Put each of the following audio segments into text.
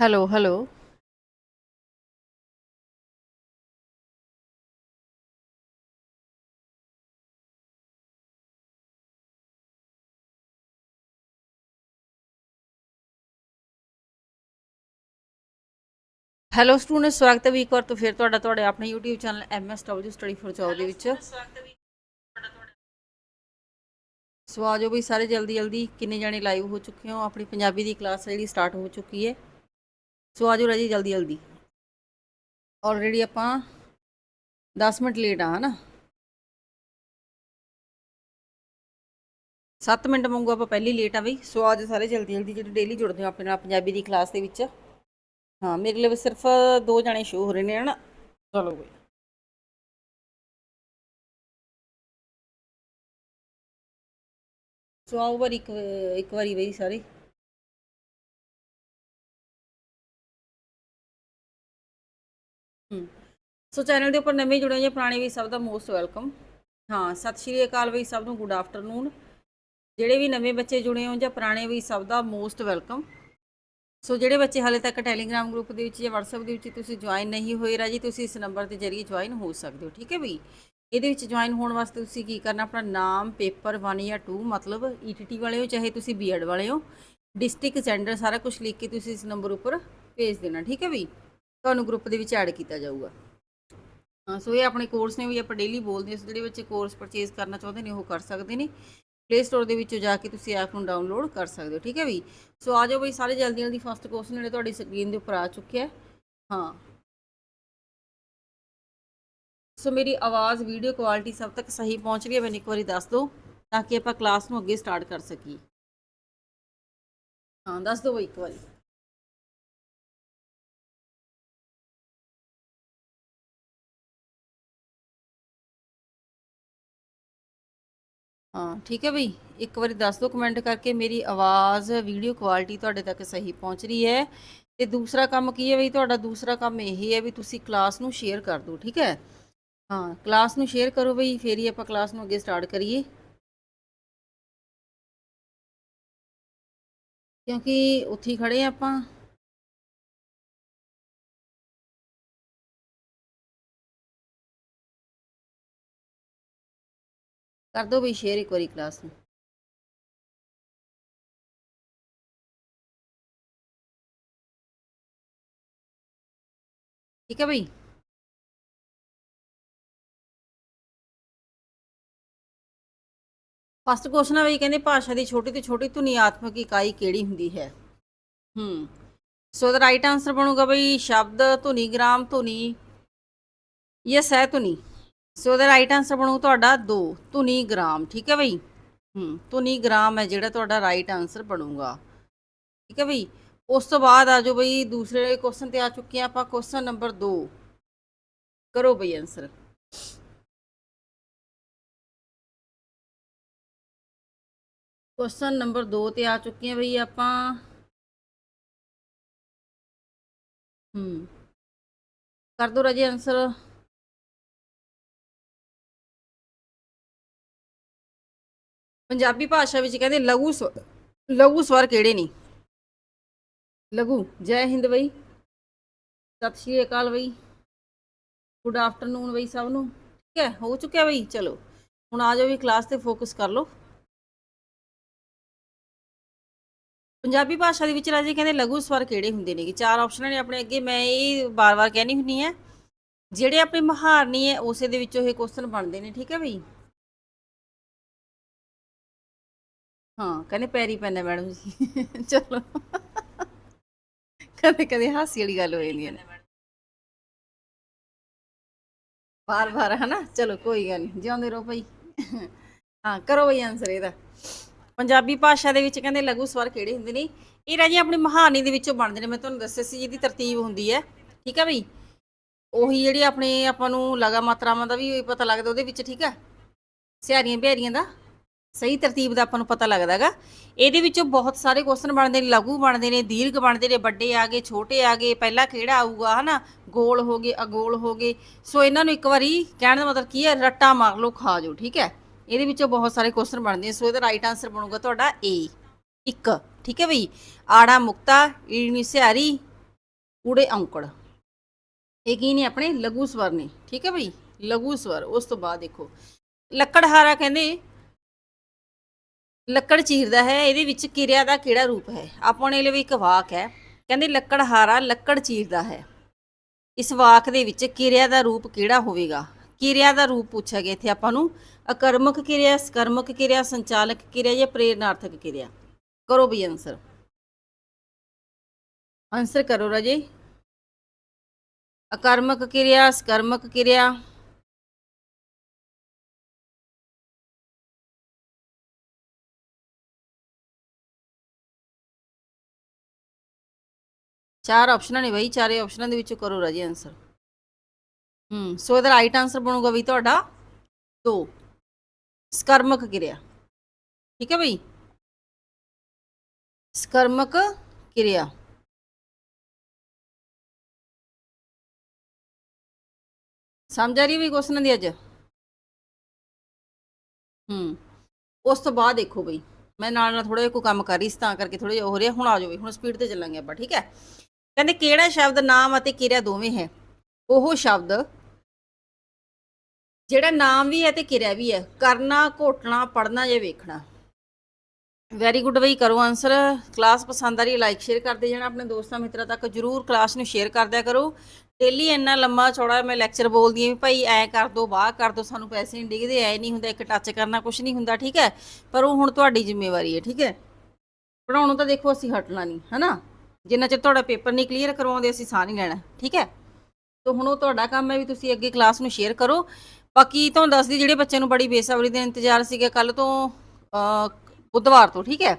Hello hello hello students ਸਵਾਗਤ ਹੈ ਵੀ ਇੱਕ ਵਾਰ ਤੋਂ ਫਿਰ ਤੁਹਾਡਾ, ਤੁਹਾਡੇ ਆਪਣੇ YouTube channel MSW Study for Job ਦੇ ਵਿੱਚ। ਸੋ ਆ ਜਾਓ ਵੀ ਸਾਰੇ ਜਲਦੀ ਜਲਦੀ ਕਿੰਨੇ ਜਾਣੇ ਲਾਈਵ ਹੋ ਚੁੱਕੇ ਹੋ? ਆਪਣੀ ਪੰਜਾਬੀ ਦੀ ਕਲਾਸ ਜਿਹੜੀ ਸਟਾਰਟ ਹੋ ਚੁੱਕੀ ਹੈ। ਸੋ ਆ ਜਾਓ ਰਾਜੀ, ਜਲਦੀ ਜਲਦੀ। ਆਲਰੇਡੀ ਆਪਾਂ 10 ਮਿੰਟ ਲੇਟ ਆ, ਹਨਾ? 7 ਮਿੰਟ ਮੰਗੂ ਆਪਾਂ ਪਹਿਲੀ ਲੇਟ ਆ ਬਈ। ਸੋ ਆ ਸਾਰੇ ਜਲਦੀ ਜਲਦੀ, ਜਿਹੜੇ ਡੇਲੀ ਜੁੜਦੇ ਹੋ ਆਪਣੇ ਨਾਲ ਪੰਜਾਬੀ ਦੀ ਕਲਾਸ ਦੇ ਵਿੱਚ। ਹਾਂ, ਮੇਰੇ ਲਈ ਸਿਰਫ ਦੋ ਜਣੇ ਸ਼ੋ ਹੋ ਰਹੇ ਨੇ, ਹਨਾ? ਚਲੋ ਬਈ। ਸੋ ਆਓ ਵਾਰੀ ਇੱਕ ਇੱਕ ਵਾਰੀ ਬਈ ਸਾਰੇ। ਸੋ ਚੈਨਲ ਦੇ ਉੱਪਰ ਨਵੇਂ ਜੁੜੇ ਜਾਂ ਪੁਰਾਣੇ ਵੀ ਸਭ ਦਾ ਮੋਸਟ ਵੈਲਕਮ। ਹਾਂ, ਸਤਿ ਸ਼੍ਰੀ ਅਕਾਲ ਬਈ ਸਭ ਨੂੰ, ਗੁੱਡ ਆਫਟਰਨੂਨ। ਜਿਹੜੇ ਵੀ ਨਵੇਂ ਬੱਚੇ ਜੁੜੇ ਹੋ ਜਾਂ ਪੁਰਾਣੇ ਵੀ ਸਭ ਦਾ ਮੋਸਟ ਵੈਲਕਮ। ਸੋ ਜਿਹੜੇ ਬੱਚੇ ਹਾਲੇ ਤੱਕ ਟੈਲੀਗ੍ਰਾਮ ਗਰੁੱਪ ਦੇ ਵਿੱਚ ਜਾਂ WhatsApp ਦੇ ਵਿੱਚ ਤੁਸੀਂ ਜੁਆਇਨ ਨਹੀਂ ਹੋਏ ਰਾਜੀ, ਤੁਸੀਂ ਇਸ ਨੰਬਰ ਦੇ ਜ਼ਰੀਏ ਜੁਆਇਨ ਹੋ ਸਕਦੇ ਹੋ, ਠੀਕ ਹੈ ਬਈ? ਇਹਦੇ ਵਿੱਚ ਜੁਆਇਨ ਹੋਣ ਵਾਸਤੇ ਤੁਸੀਂ ਕੀ ਕਰਨਾ, ਆਪਣਾ ਨਾਮ ਪੇਪਰ 1 ਜਾਂ 2 ਮਤਲਬ ETT ਵਾਲੇ ਹੋ ਚਾਹੇ ਤੁਸੀਂ ਬੀਐਡ ਵਾਲੇ ਹੋ ਡਿਸਟ੍ਰਿਕਟ ਜੈਂਡਰ ਸਾਰਾ ਕੁਝ ਲਿਖ ਕੇ ਤੁਸੀਂ ਇਸ ਨੰਬਰ ਉੱਪਰ ਭੇਜ ਦੇਣਾ, ਠੀਕ ਹੈ ਵੀ? ਤੁਹਾਨੂੰ ਗਰੁੱਪ ਦੇ ਵਿੱਚ ਐਡ ਕੀਤਾ ਜਾਊਗਾ। ਹਾਂ, ਸੋ ਇਹ ਆਪਣੇ ਕੋਰਸ ਨੇ ਵੀ ਆਪਾਂ ਡੇਲੀ ਬੋਲਦੇ ਹਾਂ, ਜਿਹੜੇ ਬੱਚੇ ਕੋਰਸ ਪਰਚੇਜ਼ ਕਰਨਾ ਚਾਹੁੰਦੇ ਨੇ ਉਹ ਕਰ ਸਕਦੇ ਨੇ। ਪਲੇ ਸਟੋਰ ਦੇ ਵਿੱਚੋਂ ਜਾ ਕੇ ਤੁਸੀਂ ਐਪ ਨੂੰ ਡਾਊਨਲੋਡ ਕਰ ਸਕਦੇ ਹੋ, ਠੀਕ ਹੈ ਵੀ? ਸੋ ਆ ਜਾਓ ਬਈ, ਸਾਰੇ ਜਲਦੀ ਜਲਦੀ ਫਸਟ ਕੁਐਸਚਨ ਜਿਹੜੇ ਤੁਹਾਡੀ ਸਕਰੀਨ ਦੇ ਉੱਪਰ ਆ ਚੁੱਕਿਆ ਹਾਂ ਸੋ ਮੇਰੀ ਆਵਾਜ਼ ਵੀਡੀਓ ਕੁਆਲਿਟੀ ਸਭ ਤੱਕ ਸਹੀ ਪਹੁੰਚ ਰਹੀ ਹੈ, ਮੈਨੂੰ ਇੱਕ ਵਾਰੀ ਦੱਸ ਦਿਓ ਤਾਂ ਕਿ ਆਪਾਂ ਕਲਾਸ ਨੂੰ ਅੱਗੇ ਸਟਾਰਟ ਕਰ ਸਕੀਏ। ਹਾਂ, ਦੱਸ ਦਿਓ ਬਈ ਇੱਕ ਵਾਰੀ। ਹਾਂ, ਠੀਕ ਹੈ ਬਈ? ਇੱਕ ਵਾਰੀ ਦੱਸ ਦਿਓ ਕਮੈਂਟ ਕਰਕੇ ਮੇਰੀ ਆਵਾਜ਼ ਵੀਡੀਓ ਕੁਆਲਿਟੀ ਤੁਹਾਡੇ ਤੱਕ ਸਹੀ ਪਹੁੰਚ ਰਹੀ ਹੈ। ਤੇ ਦੂਸਰਾ ਕੰਮ ਕੀ ਹੈ ਬਈ? ਤੁਹਾਡਾ ਦੂਸਰਾ ਕੰਮ ਇਹ ਹੈ ਵੀ ਤੁਸੀਂ ਕਲਾਸ ਨੂੰ ਸ਼ੇਅਰ ਕਰ ਦਿਓ, ਠੀਕ ਹੈ? ਹਾਂ ਕਲਾਸ ਨੂੰ ਸ਼ੇਅਰ ਕਰੋ ਬਈ, ਫੇਰ ਹੀ ਆਪਾਂ ਕਲਾਸ ਨੂੰ ਅੱਗੇ ਸਟਾਰਟ ਕਰੀਏ। ਕਿਉਂਕਿ ਉੱਥੇ ਹੀ ਖੜੇ ਆ ਆਪਾਂ। ਕਰ ਦਿਓ ਬਈ ਸ਼ੇਅਰ ਇੱਕ ਵਾਰੀ ਕਲਾਸ ਨੂੰ। ਠੀਕ ਹੈ ਬਈ? ਫਸਟ ਕੁਐਸਚਨ ਹੈ ਬਈ ਕਹਿੰਦੇ ਭਾਸ਼ਾ ਦੀ ਛੋਟੀ ਤੋਂ ਛੋਟੀ ਧੁਨੀਆਤਮਕ ਇਕਾਈ ਕਿਹੜੀ ਹੁੰਦੀ ਹੈ? ਹੂੰ। ਸੋ ਦਾ ਰਾਈਟ ਆਨਸਰ ਬਣੂਗਾ ਬਈ ਸ਼ਬਦ, ਧੁਨੀ, ਗ੍ਰਾਮ, ਧੁਨੀ। ਜਾਂ ਸਹਿ ਧੁਨੀ। ਸੋ ਦਾ ਰਾਈਟ ਆਨਸਰ ਬਣੂ ਤੁਹਾਡਾ 2 ਧੁਨੀ, ਗ੍ਰਾਮ, ਠੀਕ ਹੈ ਬਈ? ਹੂੰ, ਧੁਨੀ, ਗ੍ਰਾਮ ਹੈ ਜਿਹੜਾ ਤੁਹਾਡਾ ਰਾਈਟ ਆਨਸਰ ਬਣੂਗਾ। ਠੀਕ ਹੈ ਬਈ? ਉਸ ਤੋਂ ਬਾਅਦ ਆ ਜਾਓ ਬਈ ਦੂਸਰੇ ਕੁਐਸਚਨ ਤੇ ਆ ਚੁੱਕੇ ਆ ਆਪਾਂ ਕੁਐਸਚਨ ਨੰਬਰ 2 ਕਰੋ ਬਈ ਆਨਸਰ ਕੁਐਸਚਨ ਨੰਬਰ 2 ਤੇ ਆ ਚੁੱਕੇ ਆ ਬਈ ਆਪਾਂ। ਹੂੰ। ਕਰ ਦੋ ਰਾਜੇ ਆਨਸਰ ਪੰਜਾਬੀ ਭਾਸ਼ਾ ਵਿੱਚ ਕਹਿੰਦੇ ਲਘੂ ਸਵ- ਲਘੂ ਸਵਰ ਕਿਹੜੇ ਨੇ? ਲਘੂ। ਜੈ ਹਿੰਦ ਬਈ। ਸਤਿ ਸ਼੍ਰੀ ਅਕਾਲ ਬਈ। ਗੁੱਡ ਆਫਟਰਨੂਨ ਬਈ ਸਭ ਨੂੰ। ਠੀਕ ਹੈ, ਹੋ ਚੁੱਕਿਆ ਬਈ। ਚਲੋ, ਹੁਣ ਆ ਜਾਓ ਵੀ ਕਲਾਸ ਤੇ ਫੋਕਸ ਕਰ ਲਓ। ਪੰਜਾਬੀ ਭਾਸ਼ਾ ਦੇ ਵਿੱਚ ਰਾਜੇ ਕਹਿੰਦੇ ਲਘੂ ਸਵਰ ਕਿਹੜੇ ਹੁੰਦੇ ਨੇਗੇ? ਚਾਰ ਆਪਸ਼ਨ ਨੇ ਆਪਣੇ ਅੱਗੇ, ਮੈਂ ਇਹ ਬਾਰ-ਬਾਰ ਕਹਿਣੀ ਹੁੰਨੀ ਹੈ ਜਿਹੜੇ ਆਪਣੀ ਮਹਾਰਨੀ ਹੈ ਉਸੇ ਦੇ ਵਿੱਚੋਂ ਇਹ ਕੁਐਸਚਨ ਬਣਦੇ ਨੇ, ਠੀਕ ਹੈ ਬਈ? ਹਾਂ, ਕਹਿੰਦੇ ਪੈਰੀ ਪੈਣਾ ਮੈਡਮ ਜੀ। ਚਲੋ। ਕਦੇ ਕਦੇ ਹਾਸੀ ਵਾਲੀ ਗੱਲ ਹੋ ਜਾਂਦੀ ਹੈ। ਵਾਰ ਵਾਰ ਬਾਰ ਹਨਾ? ਚਲੋ, ਕੋਈ ਗੱਲ ਨਹੀਂ ਜਿਉਂਦੇ ਰਹੋ ਭਾਈ ਹਾਂ, ਕਰੋ ਬਈ ਆਨਸਰ ਇਹਦਾ। ਪੰਜਾਬੀ ਭਾਸ਼ਾ ਦੇ ਵਿੱਚ ਕਹਿੰਦੇ ਲਘੂ ਸਵਰ ਕਿਹੜੇ ਹੁੰਦੇ ਨੇ? ਇਹ ਰਾਜੀ ਆਪਣੀ ਮਹਾਨੀ ਦੇ ਵਿੱਚੋਂ ਬਣਦੇ ਨੇ, ਮੈਂ ਤੁਹਾਨੂੰ ਦੱਸਿਆ ਸੀ, ਜਿਹਦੀ ਤਰਤੀਬ ਹੁੰਦੀ ਹੈ। ਠੀਕ ਹੈ ਬਈ? ਉਹੀ ਜਿਹੜੀ ਆਪਣੇ ਆਪਾਂ ਨੂੰ ਲਗਾ ਮਾਤਰਾਵਾਂ ਦਾ ਵੀ ਪਤਾ ਲੱਗਦਾ ਉਹਦੇ ਵਿੱਚ, ਠੀਕ ਹੈ ਸਿਆਰੀਆਂ ਬਿਹਾਰੀਆਂ ਦਾ। ਸਹੀ ਤਰਤੀਬ ਦਾ ਆਪਾਂ ਨੂੰ ਪਤਾ ਲੱਗਦਾ ਹੈਗਾ। ਇਹਦੇ ਵਿੱਚੋਂ ਬਹੁਤ ਸਾਰੇ ਕੁਐਸਚਨ ਬਣਦੇ ਨੇ, ਲਘੂ ਬਣਦੇ ਨੇ, ਦੀਰਘ ਬਣਦੇ ਨੇ, ਵੱਡੇ ਆ ਗਏ, ਛੋਟੇ ਆ ਗਏ, ਪਹਿਲਾ ਕਿਹੜਾ ਆਊਗਾ, ਹਨਾ? ਗੋਲ ਹੋ ਗਏ, ਅਗੋਲ ਹੋ ਗਏ। ਸੋ ਇਹਨਾਂ ਨੂੰ ਇੱਕ ਵਾਰੀ ਕਹਿਣ ਦਾ ਮਤਲਬ ਕੀ ਹੈ, ਰੱਟਾ ਮਾਰ ਲਓ, ਖਾ ਜਾਓ, ਠੀਕ ਹੈ? ਇਹਦੇ ਵਿੱਚੋਂ ਬਹੁਤ ਸਾਰੇ ਕੁਐਸਚਨ ਬਣਦੇ ਸੋ ਇਹਦਾ ਰਾਈਟ ਆਨਸਰ ਬਣੂਗਾ ਤੁਹਾਡਾ ਏ ਇੱਕ, ਠੀਕ ਹੈ ਬਈ? ਆੜਾ ਮੁਕਤਾ ਈੜਮੀ ਸਿਹਾਰੀ ਊੜੇ ਔਂਕੜ ਇਹ ਕੀ ਨੇ ਆਪਣੇ? ਲਘੂ ਸਵਰ ਨੇ, ਠੀਕ ਹੈ ਬਈ? ਲਘੂ ਸਵਰ, ਉਸ ਤੋਂ ਬਾਅਦ ਦੇਖੋ। ਲੱਕੜਹਾਰਾ ਕਹਿੰਦੇ, ਲੱਕੜ ਚੀਰਦਾ ਹੈ, ਇਹਦੇ ਵਿੱਚ ਕਿਰਿਆ ਦਾ ਕਿਹੜਾ ਰੂਪ ਹੈ? ਆਪਣੇ ਲਈ ਵੀ ਇੱਕ ਵਾਕ ਹੈ, ਕਹਿੰਦੇ ਲੱਕੜਹਾਰਾ ਲੱਕੜ ਚੀਰਦਾ ਹੈ। ਇਸ ਵਾਕ ਦੇ ਵਿੱਚ ਕਿਰਿਆ ਦਾ ਰੂਪ ਕਿਹੜਾ ਹੋਵੇਗਾ? ਕਿਰਿਆ ਦਾ ਰੂਪ ਪੁੱਛਿਆ ਗਿਆ ਇੱਥੇ ਆਪਾਂ ਨੂੰ। ਅਕਰਮਕ ਕਿਰਿਆ, ਸਕਰਮਕ ਕਿਰਿਆ, ਸੰਚਾਲਕ ਕਿਰਿਆ ਜਾਂ ਪ੍ਰੇਰਨਾਰਥਕ ਕਿਰਿਆ? ਕਰੋ ਵੀ ਆਨਸਰ ਆਨਸਰ ਕਰੋ ਰਾਜੇ। ਅਕਰਮਕ ਕਿਰਿਆ, ਸਕਰਮਕ ਕਿਰਿਆ। ਚਾਰ ਆਪਸ਼ਨਾਂ ਨੇ ਬਈ, ਚਾਰੇ ਆਪਸ਼ਨਾਂ ਦੇ ਵਿੱਚੋਂ ਕਰੋ ਰਾਜੇ ਆਨਸਰ ਹੂੰ, ਸੋ ਇਹਦਾ ਰਾਈਟ ਆਨਸਰ ਬਣੂਗਾ ਵੀ ਤੁਹਾਡਾ 2 ਸਕਰਮਕ ਕਿਰਿਆ। ਠੀਕ ਹੈ ਬਈ? ਸਕਰਮਕ ਕਿਰਿਆ। ਸਮਝ ਆ ਰਹੀ ਵੀ ਕੁਐਸਚਨ ਦੀ ਅੱਜ? ਹੂੰ। ਉਸ ਤੋਂ ਬਾਅਦ ਦੇਖੋ ਬਈ। ਮੈਂ ਨਾਲ ਨਾਲ ਥੋੜਾ ਜਿਹਾ ਕੋਈ ਕੰਮ ਕਰ ਰਹੀ ਸੀ ਤਾਂ ਕਰਕੇ ਥੋੜਾ ਜਿਹਾ ਹੋ ਰਿਹਾ। ਹੁਣ ਆ ਜਾਓ ਬਈ। ਹੁਣ ਸਪੀਡ ਤੇ ਚੱਲਾਂਗੇ ਆਪਾਂ, ਠੀਕ ਹੈ? ਕਹਿੰਦੇ ਕਿਹੜਾ ਸ਼ਬਦ ਨਾਮ ਅਤੇ ਕਿਰਿਆ ਦੋਵੇਂ ਹੈ? ਉਹ ਸ਼ਬਦ ਜਿਹੜਾ ਨਾਮ ਵੀ ਹੈ ਤੇ ਕਿਰਿਆ ਵੀ ਹੈ, ਕਰਨਾ, ਘੋਟਣਾ ਪੜਨਾ ਜਾਂ ਵੇਖਣਾ। ਵੈਰੀ ਗੁੱਡ ਬਈ, ਕਰੋ ਆਨਸਰ ਕਲਾਸ ਪਸੰਦ ਆ ਰਹੀ ਲਾਈਕ ਸ਼ੇਅਰ ਕਰਦੇ ਜਾਣਾ। ਆਪਣੇ ਦੋਸਤਾਂ, ਮਿੱਤਰਾਂ ਤੱਕ ਜਰੂਰ ਕਲਾਸ ਨੂੰ ਸ਼ੇਅਰ ਕਰਦਿਆ ਕਰੋ। ਡੇਲੀ ਇੰਨਾ ਲੰਮਾ ਚੌੜਾ ਮੈਂ ਲੈਕਚਰ ਬੋਲਦੀ ਆਂ ਵੀ ਭਾਈ, ਐ ਕਰ ਦੋ ਬਾਹ ਕਰ ਦੋ, ਸਾਨੂੰ ਪੈਸੇ ਨਹੀਂ ਡਿੱਗਦੇ, ਐ ਨਹੀਂ ਹੁੰਦਾ, ਇੱਕ ਟੱਚ ਕਰਨਾ ਕੁਝ ਨਹੀਂ ਹੁੰਦਾ, ਠੀਕ ਹੈ? ਪਰ ਉਹ ਹੁਣ ਤੁਹਾਡੀ ਜ਼ਿੰਮੇਵਾਰੀ ਹੈ, ਠੀਕ ਹੈ? ਪੜਾਉਣੋਂ ਤਾਂ ਦੇਖੋ ਅਸੀਂ ਹਟਣਾ ਨਹੀਂ ਹਨਾ? ਜਿੰਨਾ ਚਿਰ ਤੁਹਾਡਾ ਪੇਪਰ ਨਹੀਂ ਕਲੀਅਰ ਕਰਵਾਉਂਦੇ, ਅਸੀਂ ਸਾਹ ਨਹੀਂ ਲੈਣਾ, ਠੀਕ ਹੈ? ਤਾਂ ਹੁਣ ਉਹ ਤੁਹਾਡਾ ਕੰਮ ਹੈ ਵੀ ਤੁਸੀਂ ਅੱਗੇ ਕਲਾਸ ਨੂੰ ਸ਼ੇਅਰ ਕਰੋ। ਬਾਕੀ ਤੁਹਾਨੂੰ ਦੱਸਦੀ ਜਿਹੜੇ ਬੱਚਿਆਂ ਨੂੰ ਬੜੀ ਬੇਸਬਰੀ ਦੇ ਇੰਤਜ਼ਾਰ ਸੀਗਾ ਕੱਲ ਤੋਂ ਬੁੱਧਵਾਰ ਤੋਂ, ਠੀਕ ਹੈ?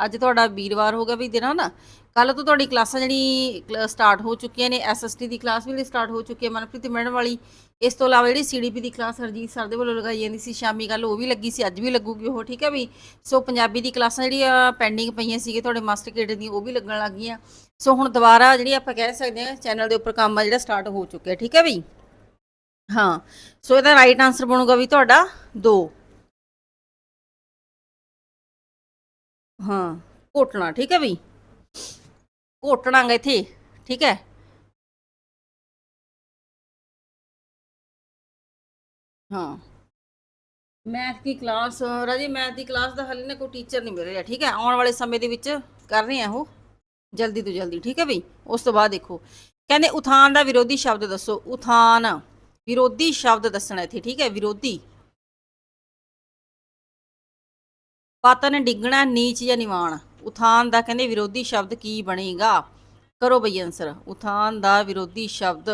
ਅੱਜ ਤੁਹਾਡਾ ਵੀਰਵਾਰ ਹੋ ਗਿਆ ਵੀ ਦਿਨਾਂ ਨਾ ਕੱਲ ਤੋਂ ਤੁਹਾਡੀ ਕਲਾਸਾਂ ਜਿਹੜੀ ਸਟਾਰਟ ਹੋ ਚੁੱਕੀਆਂ ਨੇ ਐਸਐਸਟੀ ਦੀ ਕਲਾਸ ਵੀ ਸਟਾਰਟ ਹੋ ਚੁੱਕੀ ਹੈ, ਮਨਪ੍ਰੀਤ ਮੈਡਮ ਵਾਲੀ। ਇਸ ਤੋਂ ਇਲਾਵਾ ਜਿਹੜੀ ਸੀਡੀਪੀ ਦੀ ਕਲਾਸ ਹਰਜੀਤ ਸਰ ਦੇ ਵੱਲੋਂ ਲਗਾਈ ਜਾਂਦੀ ਸੀ, ਸ਼ਾਮੀ ਕੱਲ ਉਹ ਵੀ ਲੱਗੀ ਸੀ, ਅੱਜ ਵੀ ਲੱਗੂਗੀ ਉਹ, ਠੀਕ ਹੈ ਵੀ? ਸੋ ਪੰਜਾਬੀ ਦੀ ਕਲਾਸਾਂ ਜਿਹੜੀਆਂ ਪੈਂਡਿੰਗ ਪਈਆਂ ਸੀਗੇ ਤੁਹਾਡੇ ਮਾਸਟਰ ਕੇਡਰ ਦੀ ਉਹ ਵੀ ਲੱਗਣ ਲੱਗ ਗਈਆਂ। ਸੋ ਹੁਣ ਦੁਬਾਰਾ ਜਿਹੜੀ ਆਪਾਂ ਕਹਿ ਸਕਦੇ ਹਾਂ ਚੈਨਲ ਦੇ ਉੱਪਰ ਕੰਮ ਆ ਜਿਹੜਾ ਸਟਾਰਟ ਹੋ ਚੁੱਕਿਆ, ਠੀਕ ਹੈ ਬਈ ਹਾਂ। ਸੋ ਇਹਦਾ ਰਾਈਟ ਆਨਸਰ ਬਣੂਗਾ ਵੀ ਤੁਹਾਡਾ 2 ਹਾਂ, ਘੋਟਣਾ, ਠੀਕ ਹੈ ਬਈ ਘੋਟਣਾਗਾ ਇੱਥੇ, ਠੀਕ ਹੈ? ਹਾਂ। ਮੈਥ ਦੀ ਕਲਾਸ ਰਾਜੀ ਮੈਥ ਦੀ ਕਲਾਸ ਦਾ ਹਾਲੇ ਨਾ ਕੋਈ ਟੀਚਰ ਨਹੀਂ ਮਿਲ ਰਿਹਾ ਠੀਕ ਹੈ? ਆਉਣ ਵਾਲੇ ਸਮੇਂ ਦੇ ਵਿੱਚ ਕਰ ਰਹੇ ਆ ਉਹ, ਜਲਦੀ ਤੋਂ ਜਲਦੀ, ਠੀਕ ਹੈ ਬਈ ਉਸ ਤੋਂ ਬਾਅਦ ਦੇਖੋ। ਕਹਿੰਦੇ ਉਥਾਨ ਦਾ ਵਿਰੋਧੀ ਸ਼ਬਦ ਦੱਸੋ, ਉਥਾਨ। ਵਿਰੋਧੀ ਸ਼ਬਦ ਦੱਸਣਾ ਇੱਥੇ, ਠੀਕ ਹੈ, ਵਿਰੋਧੀ। ਪਤਨ ਡਿੱਗਣਾ, ਨੀਚ ਜਾਂ ਨਿਵਾਣ। ਉਥਾਨ ਦਾ ਕਹਿੰਦੇ ਵਿਰੋਧੀ ਸ਼ਬਦ ਕੀ ਬਣੇਗਾ? ਕਰੋ ਬਈ ਆਨਸਰ ਉਥਾਨ ਦਾ ਵਿਰੋਧੀ ਸ਼ਬਦ।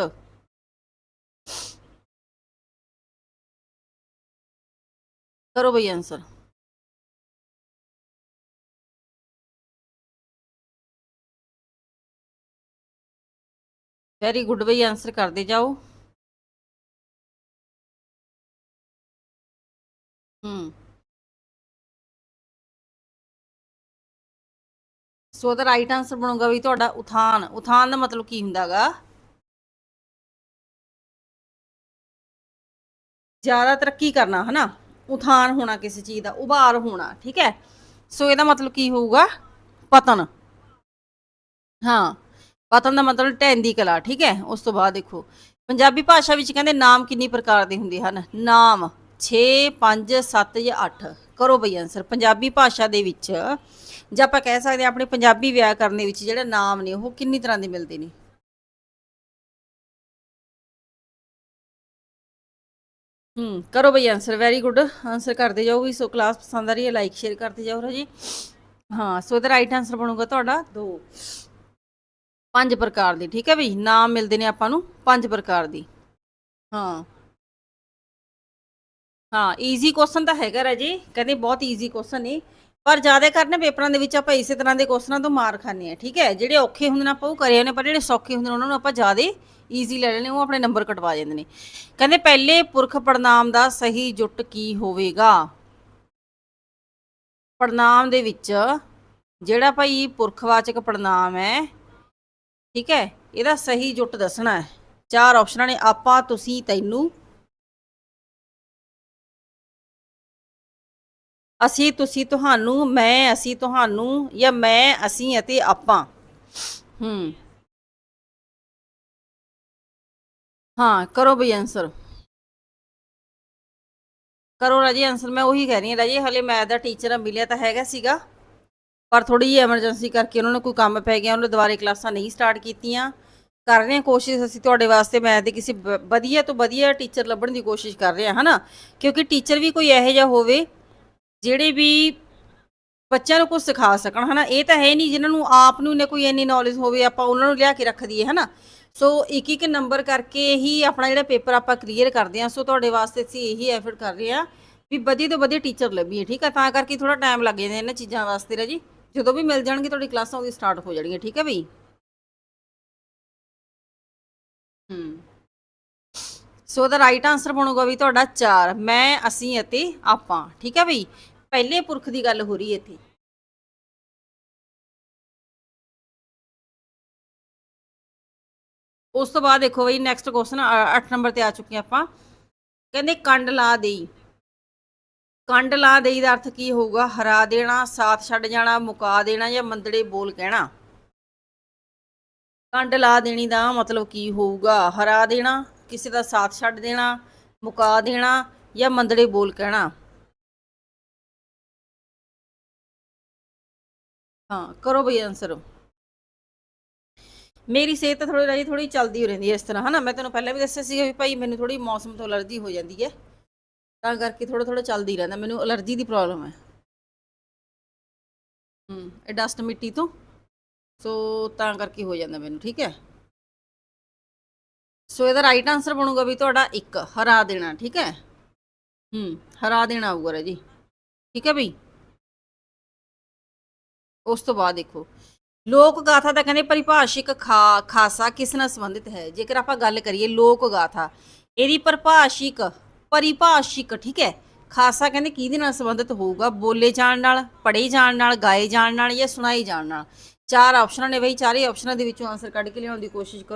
ਕਰੋ ਬਈ ਆਨਸਰ ਵੈਰੀ ਗੁੱਡ ਬਈ ਆਨਸਰ ਕਰਦੇ ਜਾਓ। ਹੂੰ। ਸੋ ਦਾ ਰਾਈਟ ਆਨਸਰ ਬਣੂਗਾ ਵੀ ਤੁਹਾਡਾ ਉਥਾਨ ਉਥਾਨ ਦਾ ਮਤਲਬ ਕੀ ਹੁੰਦਾਗਾ? ਜ਼ਿਆਦਾ ਤਰੱਕੀ ਕਰਨਾ, ਹਨਾ? ਉਥਾਨ ਹੋਣਾ ਕਿਸੇ ਚੀਜ਼ ਦਾ, ਉਭਾਰ ਹੋਣਾ, ਠੀਕ ਹੈ? ਸੋ ਇਹਦਾ ਮਤਲਬ ਕੀ ਹੋਊਗਾ? ਪਤਨ। ਹਾਂ, ਪਤਨ ਦਾ ਮਤਲਬ ਢਹਿੰਦੀ ਕਲਾ, ਠੀਕ ਹੈ? ਉਸ ਤੋਂ ਬਾਅਦ ਦੇਖੋ, ਪੰਜਾਬੀ ਭਾਸ਼ਾ ਵਿੱਚ ਕਹਿੰਦੇ ਨਾਮ ਕਿੰਨੀ ਪ੍ਰਕਾਰ ਦੇ ਹੁੰਦੇ ਹਨ? ਨਾਮ। 6 5 7 ਜਾਂ 8 ਕਰੋ ਬਈ ਆਨਸਰ ਪੰਜਾਬੀ ਭਾਸ਼ਾ ਦੇ ਵਿੱਚ। ਜਾਂ ਆਪਾਂ ਕਹਿ ਸਕਦੇ ਹਾਂ ਆਪਣੇ ਪੰਜਾਬੀ ਵਿਆਕਰਨ ਦੇ ਵਿੱਚ ਜਿਹੜੇ ਨਾਮ ਨੇ, ਉਹ ਕਿੰਨੀ ਤਰ੍ਹਾਂ ਦੇ ਮਿਲਦੇ ਨੇ? ਹੂੰ, ਕਰੋ ਬਈ ਆਨਸਰ ਵੈਰੀ ਗੁੱਡ ਆਨਸਰ ਕਰਦੇ ਜਾਓ ਵੀ, ਸੋ ਕਲਾਸ ਪਸੰਦ ਆ ਰਹੀ ਹੈ ਲਾਈਕ ਸ਼ੇਅਰ ਕਰਦੇ ਜਾਓ ਰਾਜੀ। ਹਾਂ, ਸੋ ਇਹਦਾ ਰਾਈਟ ਆਨਸਰ ਬਣੂਗਾ ਤੁਹਾਡਾ 2 ਪੰਜ ਪ੍ਰਕਾਰ ਦੀ, ਠੀਕ ਹੈ ਬਈ? ਨਾਮ ਮਿਲਦੇ ਨੇ ਆਪਾਂ ਨੂੰ, ਪੰਜ ਪ੍ਰਕਾਰ ਦੀ। ਹਾਂ। ਹਾਂ ਈਜ਼ੀ ਕੁਐਸਚਨ ਤਾਂ ਹੈਗਾ ਰਾਜੀ, ਕਹਿੰਦੇ ਬਹੁਤ ਈਜ਼ੀ ਕੁਐਸਚਨ ਨੇ। ਪਰ ਜ਼ਿਆਦਾ ਕਰਨੇ ਪੇਪਰਾਂ ਦੇ ਵਿੱਚ ਆਪਾਂ ਇਸੇ ਤਰ੍ਹਾਂ ਦੇ ਕੁਐਸਚਨਾਂ ਤੋਂ ਮਾਰ ਖਾਂਦੇ ਆ ਠੀਕ ਹੈ? ਜਿਹੜੇ ਔਖੇ ਹੁੰਦੇ ਨੇ ਆਪਾਂ ਉਹ ਕਰੇ ਨੇ, ਪਰ ਜਿਹੜੇ ਸੌਖੇ ਹੁੰਦੇ ਨੇ ਉਹਨਾਂ ਨੂੰ ਆਪਾਂ ਜ਼ਿਆਦਾ ਈਜ਼ੀ ਲੈ ਲੈਣੇ ਉਹ ਆਪਣੇ ਨੰਬਰ ਕਟਵਾ ਜਾਂਦੇ ਨੇ। ਕਹਿੰਦੇ ਪਹਿਲੇ ਪੁਰਖ ਪੜਨਾਮ ਦਾ ਸਹੀ ਜੁੱਟ ਕੀ ਹੋਵੇਗਾ? ਪੜਨਾਮ ਦੇ ਵਿੱਚ ਜਿਹੜਾ ਭਾਈ ਪੁਰਖਵਾਚਕ ਪੜਨਾਮ ਹੈ, ਠੀਕ ਹੈ? ਇਹਦਾ ਸਹੀ ਜੁੱਟ ਦੱਸਣਾ ਹੈ। ਚਾਰ ਆਪਸ਼ਨਾਂ ਨੇ, ਆਪਾਂ, ਤੁਸੀਂ, ਤੈਨੂੰ। ਅਸੀਂ, ਤੁਸੀਂ ਤੁਹਾਨੂੰ, ਮੈਂ, ਅਸੀਂ ਤੁਹਾਨੂੰ ਜਾਂ ਮੈਂ, ਅਸੀਂ ਅਤੇ ਆਪਾਂ। ਹੂੰ। ਹਾਂ, ਕਰੋ ਬਈ ਆਨਸਰ ਕਰੋ ਰਾਜੀ ਆਨਸਰ ਮੈਂ ਉਹੀ ਕਹਿ ਰਹੀ ਹਾਂ ਰਾਜੀ, ਹਲੇ ਮੈਥ ਦਾ ਟੀਚਰ ਮਿਲਿਆ ਤਾਂ ਹੈਗਾ ਸੀਗਾ। ਪਰ ਥੋੜੀ ਜਿਹੀ ਐਮਰਜੈਂਸੀ ਕਰਕੇ ਉਹਨਾਂ ਨੂੰ ਕੋਈ ਕੰਮ ਪੈ ਗਿਆ, ਉਹਨੇ ਦੁਬਾਰੇ ਕਲਾਸਾਂ ਨਹੀਂ ਸਟਾਰਟ ਕੀਤੀਆਂ। ਕਰ ਰਹੇ ਹਾਂ ਕੋਸ਼ਿਸ਼ ਅਸੀਂ ਤੁਹਾਡੇ ਵਾਸਤੇ ਮੈਥ ਦੇ ਕਿਸੇ ਵ- ਵਧੀਆ ਤੋਂ ਵਧੀਆ ਟੀਚਰ ਲੱਭਣ ਦੀ ਕੋਸ਼ਿਸ਼ ਕਰ ਰਹੇ ਹਾਂ ਹਨਾ? ਕਿਉਂਕਿ ਟੀਚਰ ਵੀ ਕੋਈ ਇਹੋ ਜਿਹਾ ਹੋਵੇ ਜਿਹੜੇ ਵੀ ਬੱਚਿਆਂ ਨੂੰ ਕੁਝ ਸਿਖਾ ਸਕਣ, ਹਨਾ? ਇਹ ਤਾਂ ਹੈ ਨਹੀਂ ਜਿਨ੍ਹਾਂ ਨੂੰ ਆਪ ਨੂੰ ਨਾ ਕੋਈ ਇੰਨੀ ਨੌਲੇਜ ਹੋਵੇ, ਆਪਾਂ ਉਹਨਾਂ ਨੂੰ ਲਿਆ ਕੇ ਰੱਖ ਦਈਏ, ਹਨਾ? ਸੋ ਇੱਕ ਇੱਕ ਨੰਬਰ ਕਰਕੇ ਹੀ ਆਪਣਾ ਜਿਹੜਾ ਪੇਪਰ ਆਪਾਂ ਕਲੀਅਰ ਕਰਦੇ ਹਾਂ। ਸੋ ਤੁਹਾਡੇ ਵਾਸਤੇ ਅਸੀਂ ਇਹੀ ਐਫਰਟ ਕਰ ਰਹੇ ਹਾਂ ਵੀ ਵਧੀਆ ਤੋਂ ਵਧੀਆ ਟੀਚਰ ਲੱਭੀਏ, ਠੀਕ ਆ? ਤਾਂ ਕਰਕੇ ਥੋੜਾ ਟਾਈਮ ਲੱਗ ਜਾਂਦਾ ਇਹਨਾਂ ਚੀਜ਼ਾਂ ਵਾਸਤੇ ਰਾਜੀ। ਜਦੋਂ ਵੀ ਮਿਲ ਜਾਣਗੇ, ਤੁਹਾਡੀ ਕਲਾਸਾਂ ਉਹਦੀ ਸਟਾਰਟ ਹੋ ਜਾਣਗੀਆਂ, ਠੀਕ ਹੈ ਬਈ? ਸੋ ਦਾ ਰਾਈਟ ਆਨਸਰ ਬਣੂਗਾ ਵੀ ਤੁਹਾਡਾ 4 ਮੈਂ, ਅਸੀਂ ਅਤੇ ਆਪਾਂ। ਠੀਕ ਹੈ ਬਈ? ਪਹਿਲੇ ਪੁਰਖ ਦੀ ਗੱਲ ਹੋ ਰਹੀ ਹੈ ਇੱਥੇ। ਉਸ ਤੋਂ ਬਾਅਦ ਦੇਖੋ ਬਈ ਨੈਕਸਟ ਕੁਐਸਚਨ 8 ਨੰਬਰ ਤੇ ਆ ਚੁੱਕੇ ਹਾਂ ਆਪਾਂ। ਕਹਿੰਦੇ, ਕੰਡ ਲਾ ਦੇਈ। ਕੰਡ ਲਾ ਦੇਈ ਦਾ ਅਰਥ ਕੀ ਹੋਊਗਾ? ਹਰਾ ਦੇਣਾ, ਸਾਥ ਛੱਡ ਜਾਣਾ, ਮੁਕਾ ਦੇਣਾ ਜਾਂ ਮੰਦੜੇ ਬੋਲ ਕਹਿਣਾ। ਕੰਡ ਲਾ ਦੇਣੀ ਦਾ ਮਤਲਬ ਕੀ ਹੋਊਗਾ? ਹਰਾ ਦੇਣਾ ਕਿਸੇ ਦਾ ਸਾਥ ਛੱਡ ਦੇਣਾ, ਮੁਕਾ ਦੇਣਾ ਜਾਂ ਮੰਦੜੇ ਬੋਲ ਕਹਿਣਾ। ਹਾਂ, ਕਰੋ ਬਈ ਆਨਸਰ ਮੇਰੀ ਸਿਹਤ ਥੋੜੀ ਰਹੀ ਥੋੜੀ ਚੱਲਦੀ ਹੋ ਰਹਿੰਦੀ ਹੈ ਇਸ ਤਰ੍ਹਾਂ, ਹਨਾ? ਮੈਂ ਤੈਨੂੰ ਪਹਿਲਾਂ ਵੀ ਦੱਸਿਆ ਸੀ ਵੀ ਭਾਈ ਮੈਨੂੰ ਥੋੜੀ ਮੌਸਮ ਤੋਂ ਅਲਰਜੀ ਹੋ ਜਾਂਦੀ ਹੈ। ਤਾਂ ਕਰਕੇ ਥੋੜਾ ਥੋੜਾ ਚੱਲਦੀ ਰਹਿੰਦਾ, ਮੈਨੂੰ ਅਲਰਜੀ ਦੀ ਪ੍ਰੋਬਲਮ ਹੈ। ਹੂੰ, ਇਹ ਡਸਟ ਮਿੱਟੀ ਤੋਂ। ਸੋ ਤਾਂ ਕਰਕੇ ਹੋ ਜਾਂਦਾ ਮੈਨੂੰ, ਠੀਕ ਹੈ? ਸੋ ਇਹਦਾ ਰਾਈਟ ਆਨਸਰ ਬਣੂਗਾ ਵੀ ਤੁਹਾਡਾ 1 ਹਰਾ ਦੇਣਾ, ਠੀਕ ਹੈ? ਹੂੰ, ਹਰਾ ਦੇਣਾ ਆਊਗਾ ਰਾਜੀ। ਠੀਕ ਹੈ ਬਈ? ਉਸ ਤੋਂ ਬਾਅਦ ਦੇਖੋ। ਲੋਕ ਗਾਥਾ ਦਾ ਕਹਿੰਦੇ ਪਰਿਭਾਸ਼ਿਕ ਖਾ, ਖਾਸਾ ਕਿਸ ਨਾਲ ਸੰਬੰਧਿਤ ਹੈ? ਜੇਕਰ ਆਪਾਂ ਗੱਲ ਕਰੀਏ ਲੋਕ ਗਾਥਾ, ਇਹਦੀ ਪਰਿਭਾਸ਼ਿਕ ਪਰਿਭਾਸ਼ਿਕ, ਠੀਕ ਹੈ? ਖਾਸਾ ਕਹਿੰਦੇ ਕਿਹਦੇ ਨਾਲ ਸੰਬੰਧਿਤ ਹੋਊਗਾ? ਬੋਲੇ ਜਾਣ ਨਾਲ, ਪੜ੍ਹੇ ਜਾਣ ਨਾਲ, ਗਾਏ ਜਾਣ ਨਾਲ ਜਾਂ ਸੁਣਾਏ ਜਾਣ ਨਾਲ? ਚਾਰ ਆਪਸ਼ਨਾਂ ਨੇ ਬਈ, ਚਾਰੇ ਆਪਸ਼ਨਾਂ ਦੇ ਵਿੱਚੋਂ ਆਨਸਰ ਕੱਢ ਕੇ ਲਿਆਉਣ ਦੀ ਕੋਸ਼ਿਸ਼ ਕਰੋ।